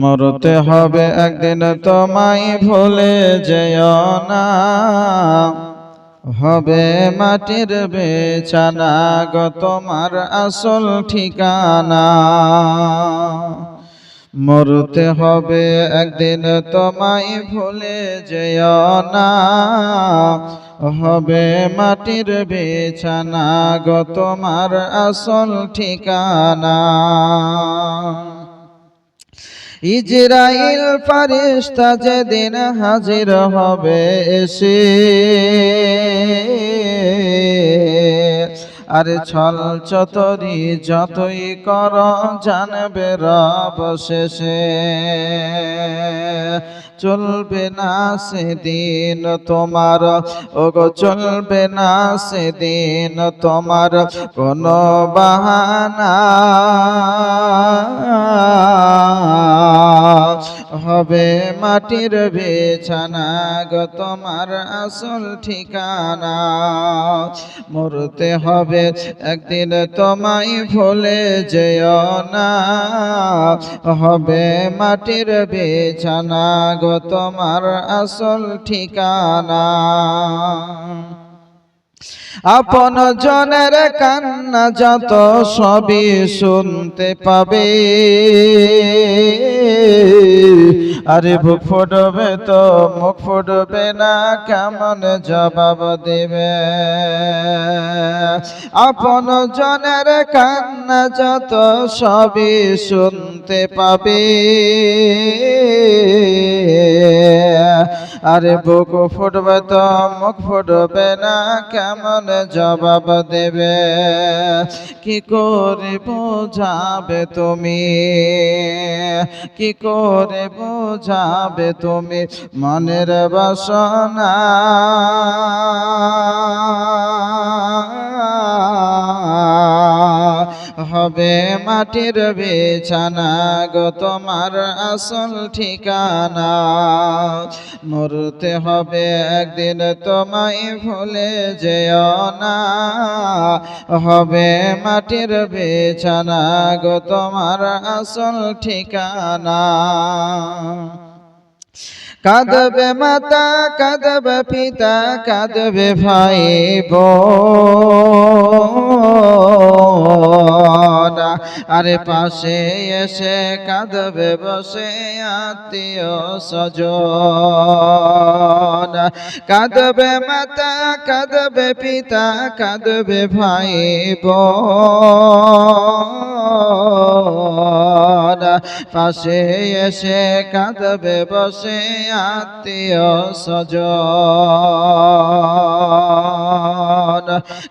মরতে হবে একদিন তোমায় ভুলে যেও না। হবে মাটির বেচানা গো তোমার আসল ঠিকানা। মরতে হবে একদিন তোমায় ভুলে যেও না। হবে মাটির বেছানা গো তোমার আসল ঠিকানা। ইজরাইল ফারিস্তা যেদিন হাজির হবে এসে আরে ছল চতরি যতই কর, জানবে রব শেষে। চলবে না সেদিন তোমার, ওগো, চলবে না সেদিন তোমার কোনো বাহানা। মাটির বেছানা গো, তোমার আসল ঠিকানা। মরতে হবে একদিন তোমায় ভুলে যেও না। হবে মাটির বেছানা গো, তোমার আসল ঠিকানা। আপন জনের কান্না যত সবই শুনতে পাবে। আরে বুক ফুটবে তো মুখ ফুটবে না কেমন জবাব দেবে? আপন জনের কান্না যত সবই শুনতে পাবে। আরে বুক ফুটবে তো, মুখ ফুটবে না, কেমন জবাব দেবে? কি করে বোঝাবে তুমি? কি করে বোঝাবে তুমি মনের বাসনা? হবে মাটির বেছানা গো তোমার আসল ঠিকানা। মরতে হবে একদিন তোমায় ভুলে যেও না। হবে মাটির বেছানা গো তোমার আসল ঠিকানা। কাঁদবে মাতা, কাঁদবে পিতা, কাঁদবে ভাই বোন আরে পাশে এসে কাঁদবে বসে আত্মীয় স্বজন। কাঁদবে মাতা, কাঁদবে পিতা, কাঁদবে ভাই বোন পাশে এসে কাঁদবে বসে আত্মীয় স্বজন।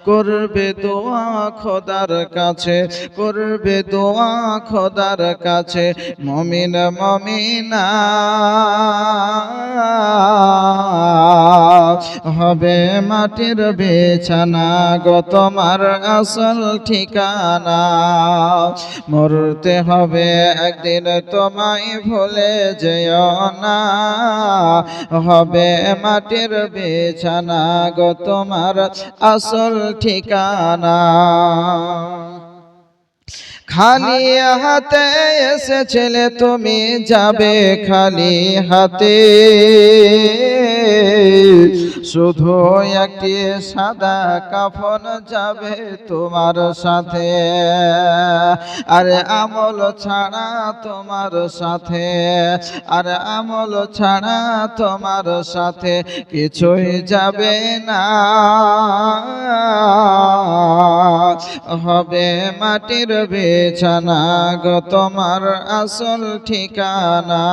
করবে দোয়া খোদার কাছে, করবে দোয়া খোদার কাছে, মমিন মমিনা। হবে মাটির বেছানা গো তোমার আসল ঠিকানা। মরতে হবে একদিন তোমায় ভুলে যেও না। হবে মাটির বেছানা গো তোমার আসল ঠিকানা। খালি হাতে এসেছিলে তুমি যাবে খালি হাতে। শুধু একটি সাদা কাফন যাবে তোমার সাথে। আরে আমল ছাড়া তোমার সাথে। আরে আমল ছাড়া তোমার সাথে কিছুই যাবে না। হবে মাটির বেছানা গো তোমার আসল ঠিকানা।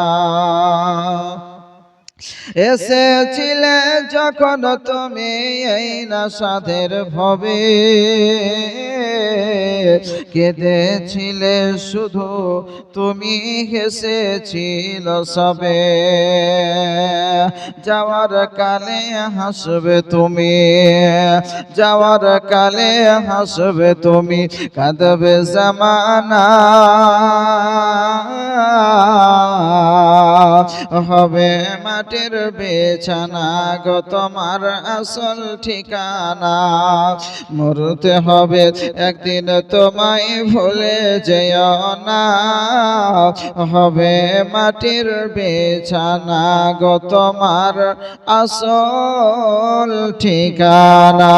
এসেছিলে যখন তুমি এই না সাধের ভবে। কেঁদেছিলে শুধু তুমি হেসেছিল সবে। যাওয়ার কালে হাসবে তুমি, যাওয়ার কালে হাসবে তুমি, কাঁদবে জামানা। হবে মাটির বেছানা গো, তোমার আসল ঠিকানা। মরতে হবে একদিন তোমায় ভুলে যেও না। হবে মাটির বেছানা গো, তোমার আসল ঠিকানা।